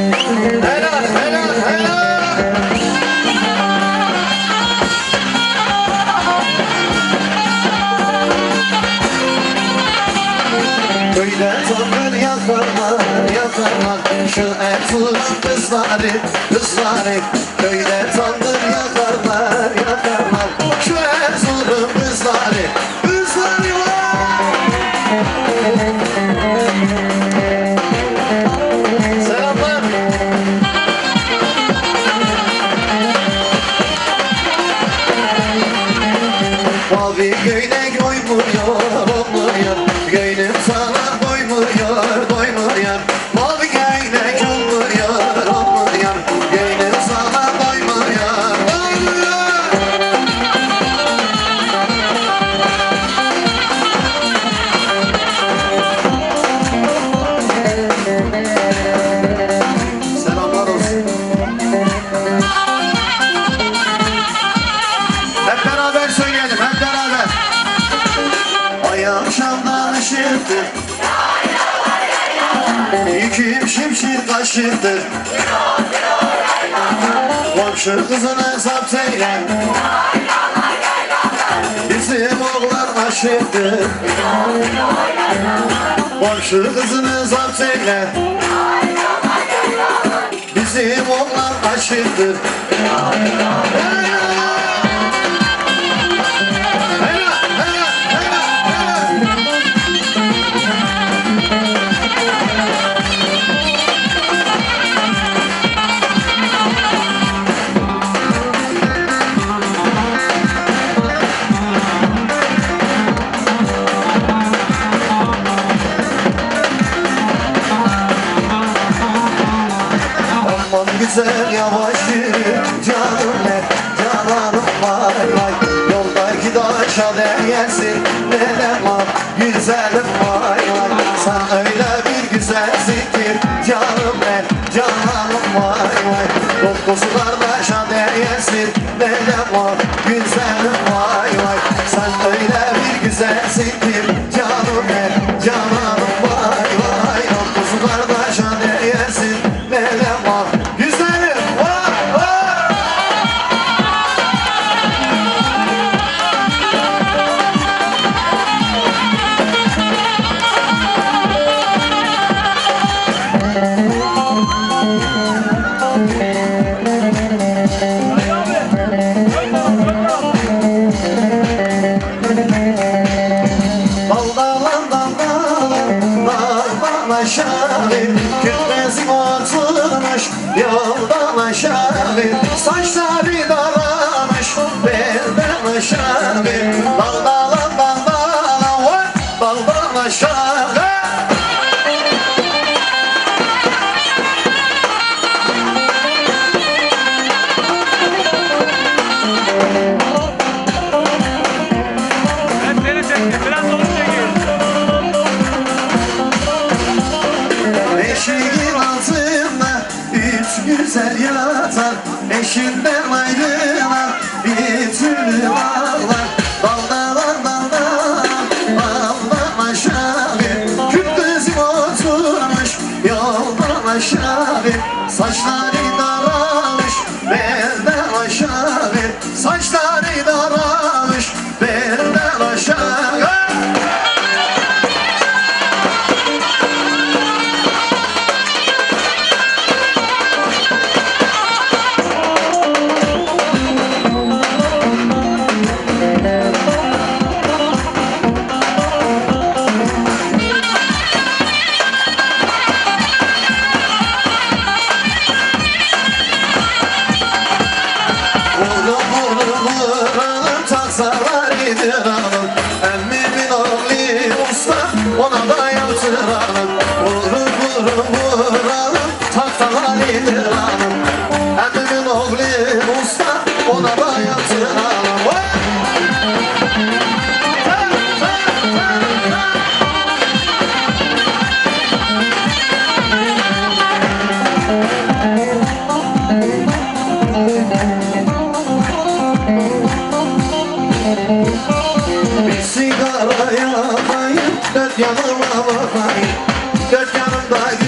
Helal, helal, helal. Böyle tanrı yazarlar, yazarlar Şu enfus kızları, kızları Böyle tanrı yazarlar, yazarlar Yüküm şimşir kaşıktır. Komşu kızını zapt eyle. Bizim oğlan aşıktır. Komşu kızını zapt eyle. Bizim oğlan aşıktır. Güzel yavaş yürü canım ne cananım vay. Vay Yoldaki taşa değersin ne var? Güzelim vay vay. Sen öyle bir güzelsin ki canım ne cananım vay. Vay Dokusu kardeşa değersin ne var? Güzelim vay vay. Sen öyle bir güzelsin ki canım ne cananım aşağı Kütlesi oturmuş Yoldan aşağı Saçları daramış Belden aşağı Daldalan güzel yatar Eşinden ayrılan bir türlü ağlar oğlu usta ona hey! Bir sigara yakayım, dört yanıma bakayım Dört yanımda